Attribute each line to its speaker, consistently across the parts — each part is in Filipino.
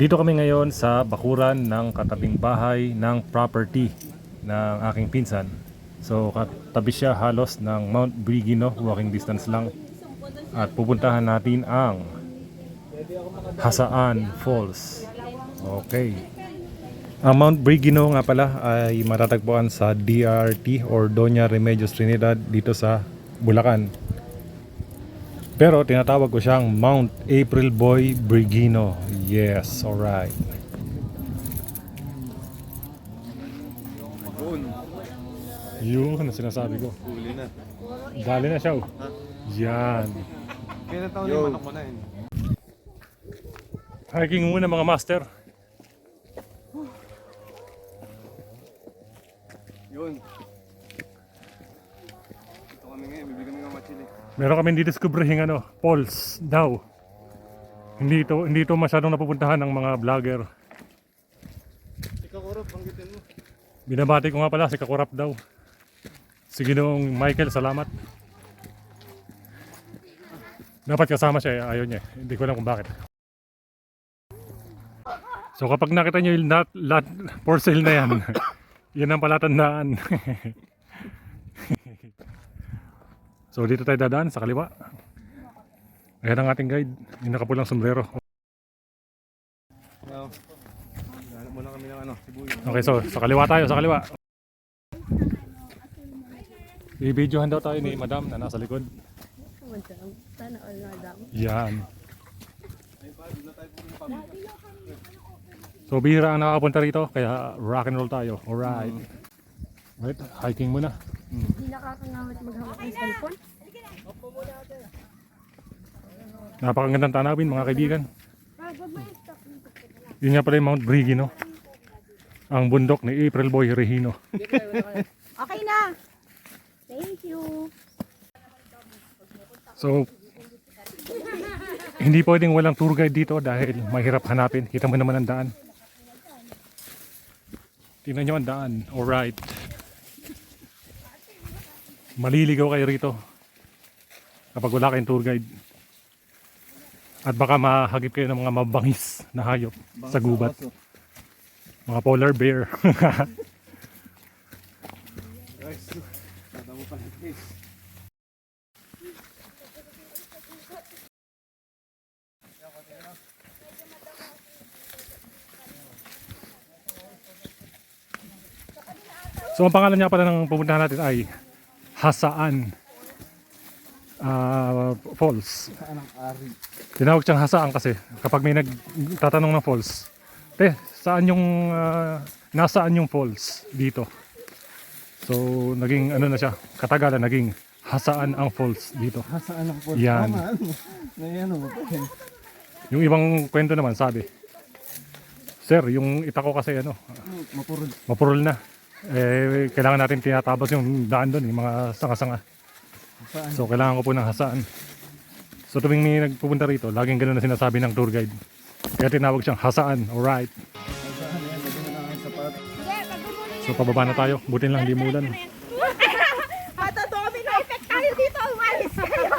Speaker 1: Dito kami ngayon sa bakuran ng katabing bahay ng property ng aking pinsan. So katabi siya halos ng Mount Brigino, walking distance lang. At pupuntahan natin ang Hasaan Falls. Okay. Ang Mount Brigino nga pala ay matatagpuan sa DRT or Doña Remedios Trinidad dito sa Bulacan. Pero tinatawag ko siyang Mount April Boy Brigino. Yes, alright. Yung ano sinasabi ko.
Speaker 2: Huli na.
Speaker 1: Dali na siya. oh. Yan.
Speaker 2: Kailan taon yung manok mo na yun?
Speaker 1: Hiking muna mga master.
Speaker 2: Yun. Kami ngayon, bibigyan kami ng machili.
Speaker 1: Meron kami didiscoverhing ano, falls daw. Hindi ito, hindi ito masyadong napupuntahan ng mga vlogger.
Speaker 2: Ikaw Kurop, banggitin mo.
Speaker 1: Binabati ko nga pala si Kakurap daw. Si Ginoong Michael, salamat. Dapat kasama siya, eh, ayaw niya. Hindi ko alam kung bakit. So kapag nakita niyo yung lot, lot for sale na yan, yan ang palatandaan. so dito tayo dadaan sa kaliwa. Ayan ang ating guide, yung nakapulang sombrero. Okay, so sa kaliwa tayo, sa kaliwa. I-videohan daw tayo ni Madam na nasa likod.
Speaker 3: Sana all na daw.
Speaker 1: Yan. So bihira ang nakakapunta rito, kaya rock and roll tayo. Alright. Wait, hiking muna.
Speaker 3: Hindi nakakangawit maghawak ng cellphone.
Speaker 1: Napakagandang tanawin mga kaibigan. Yun nga pala yung Mount Brigino. Ang bundok ni April Boy Regino.
Speaker 3: Okay na. Thank you.
Speaker 1: So, hindi pwedeng walang tour guide dito dahil mahirap hanapin. Kita mo naman ang daan. Tingnan nyo ang daan. Alright. Maliligaw kayo rito kapag wala kayong tour guide. At baka mahagip kayo ng mga mabangis na hayop sa gubat. Mga polar bear. So ang pangalan niya pala ng pupuntahan natin ay Hasaan ah, Falls.
Speaker 2: Saan ang ari?
Speaker 1: Tinawag siyang Hasaan kasi kapag may nagtatanong ng falls, te, saan yung ah, nasaan yung falls dito? So naging ano na siya, katagalan naging Hasaan ang falls dito.
Speaker 2: Saan ang po?
Speaker 1: Yan.
Speaker 2: Tama, ano? Po.
Speaker 1: Yung ibang kwento naman sabi, Sir, yung itako kasi ano,
Speaker 2: Mapurod.
Speaker 1: mapurol na. Eh, kailangan natin tinatabas yung daan doon, yung mga sanga-sanga. So, kailangan ko po ng hasaan. So, tuwing may nagpupunta rito, laging ganun na sinasabi ng tour guide. Kaya tinawag siyang hasaan. Alright. So, pababa na tayo. Buti lang, di mulan.
Speaker 3: Mata domino effect tayo dito. Umalis kayo.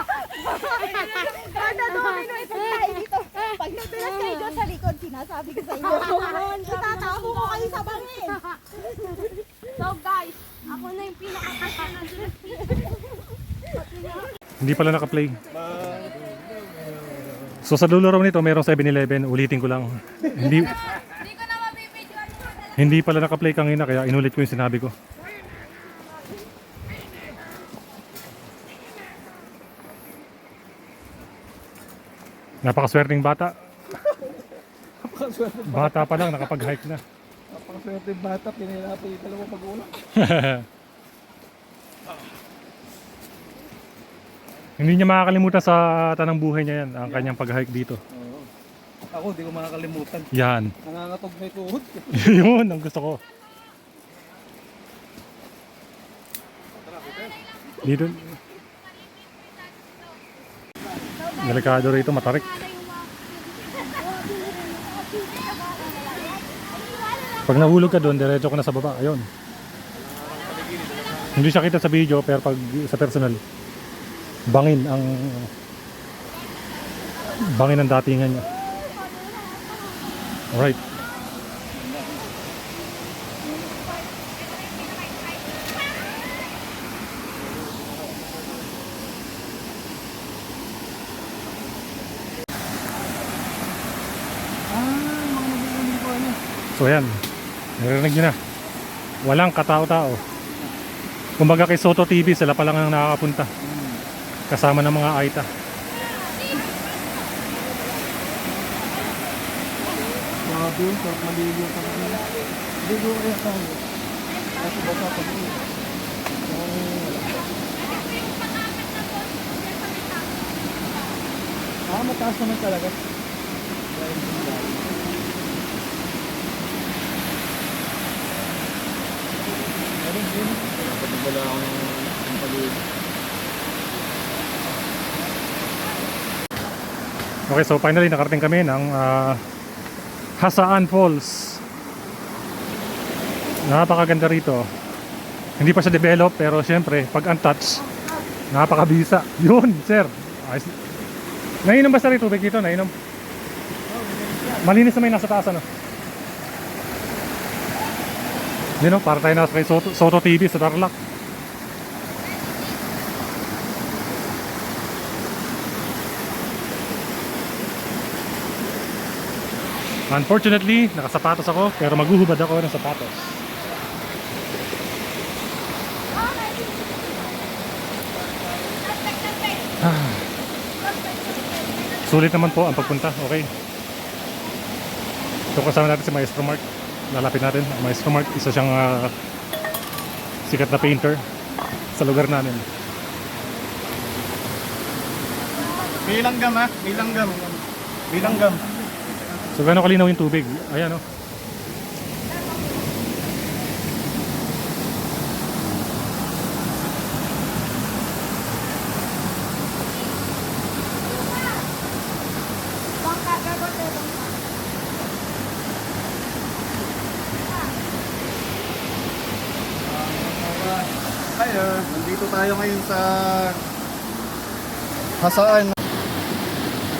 Speaker 3: Mata domino effect tayo dito. Pag nadulas kayo sa likod, sinasabi ko sa inyo. Itatabo ko kayo sa bangin. So guys, ako na yung pinakakatanan doon.
Speaker 1: Hindi pala naka-play. So, sa dulo raw nito, mayroong 7-Eleven. Ulitin ko lang. Hindi,
Speaker 3: Hindi
Speaker 1: pala naka-play kanina, kaya inulit ko yung sinabi ko. Napakaswerteng bata. Bata pa lang, nakapag-hike na.
Speaker 2: Napakaswerte bata. Pinahirapan yung dalawang pag-ulang.
Speaker 1: Hindi niya makakalimutan sa tanang buhay niya yan, ang kanyang pag-hike dito.
Speaker 2: Oo. Ako, di ko makakalimutan.
Speaker 1: Yan.
Speaker 2: Nangangatog may tuhod.
Speaker 1: Yun ang gusto ko. Dito. Delikado rito, matarik. Pag nahulog ka doon, diretso ka na sa baba. Ayun. Hindi siya kita sa video, pero pag sa personal, bangin ang bangin ang datingan niya. Alright. So ayan, narinig nyo na. Walang katao-tao. Kumbaga kay Soto TV, sila pa lang ang nakakapunta. Kasama ng mga Aita.
Speaker 2: Grabe, sarap maligo ka na. Ligo kaya. Kasi baka pag Ah, mataas naman talaga. Meron din. Wala ako ng paligo.
Speaker 1: Okay, so finally nakarating kami ng ah, Hasaan Falls. Napakaganda rito. Hindi pa siya develop pero syempre pag untouched, napakabisa. Yun, sir. Nainom ba sa rito tubig dito? Nainom? Malinis na may nasa taas ano? Yun know, para tayo nasa kay Soto, Soto TV sa Tarlac. Unfortunately, nakasapatos ako pero maghuhubad ako ng sapatos. Ah. Sulit naman po ang pagpunta, okay. So kasama natin si Maestro Mark. Lalapit natin. Maestro Mark, isa siyang ah, sikat na painter sa lugar namin.
Speaker 2: May langgam ha? May langgam.
Speaker 1: So gano'ng kalinaw yung tubig? Ayan oh.
Speaker 3: Gagawin ko bangka.
Speaker 2: Hiya, nandito tayo ngayon sa Hasaan.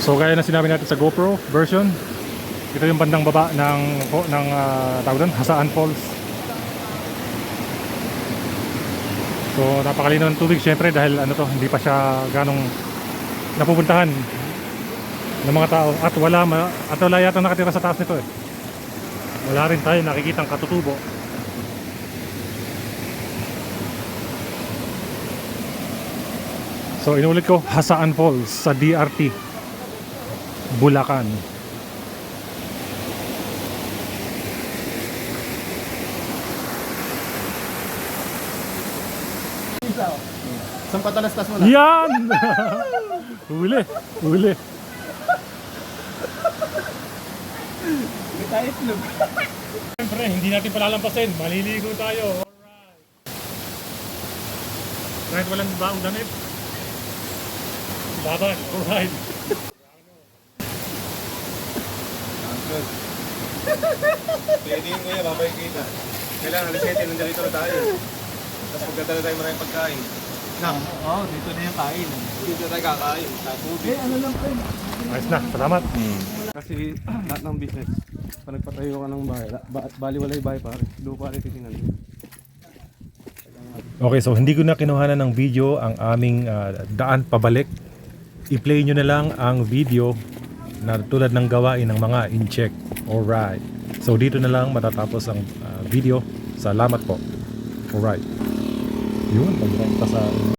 Speaker 1: So gaya na sinabi natin sa GoPro version, ito yung bandang baba ng ng uh, tawag Hasaan Falls. So napakalinaw ng tubig syempre dahil ano to, hindi pa siya ganong napupuntahan ng mga tao at wala at wala yata nakatira sa taas nito eh. Wala rin tayo nakikitang katutubo. So inulit ko, Hasaan Falls sa DRT. Bulacan.
Speaker 2: Saan patalastas mo na?
Speaker 1: Yan! huli, huli.
Speaker 2: May tayo itlog.
Speaker 1: Siyempre, hindi natin palalampasin. Maliligo tayo. Alright. Kahit walang baong damit. Laban. Alright.
Speaker 4: Pwede yun kuya, babay kita. Kailangan 7, nandito na tayo. Tapos magdadala tayo maraming pagkain.
Speaker 2: Na, oo, oh, dito na yung kain.
Speaker 4: Dito tayo kakain. Tapos,
Speaker 2: Eh, ano lang po
Speaker 1: Ayos na. Salamat.
Speaker 2: Kasi lahat ng business, pag nagpatayo ka ng bahay, ba baliwalay bahay pare, lupa rin titingnan mo.
Speaker 1: Okay, so hindi ko na kinuhanan ng video ang aming ah, daan pabalik. I-play nyo na lang ang video na tulad ng gawain ng mga in-check. Alright. So dito na lang matatapos ang ah, video. Salamat po. Alright. Yun, pagrenta sa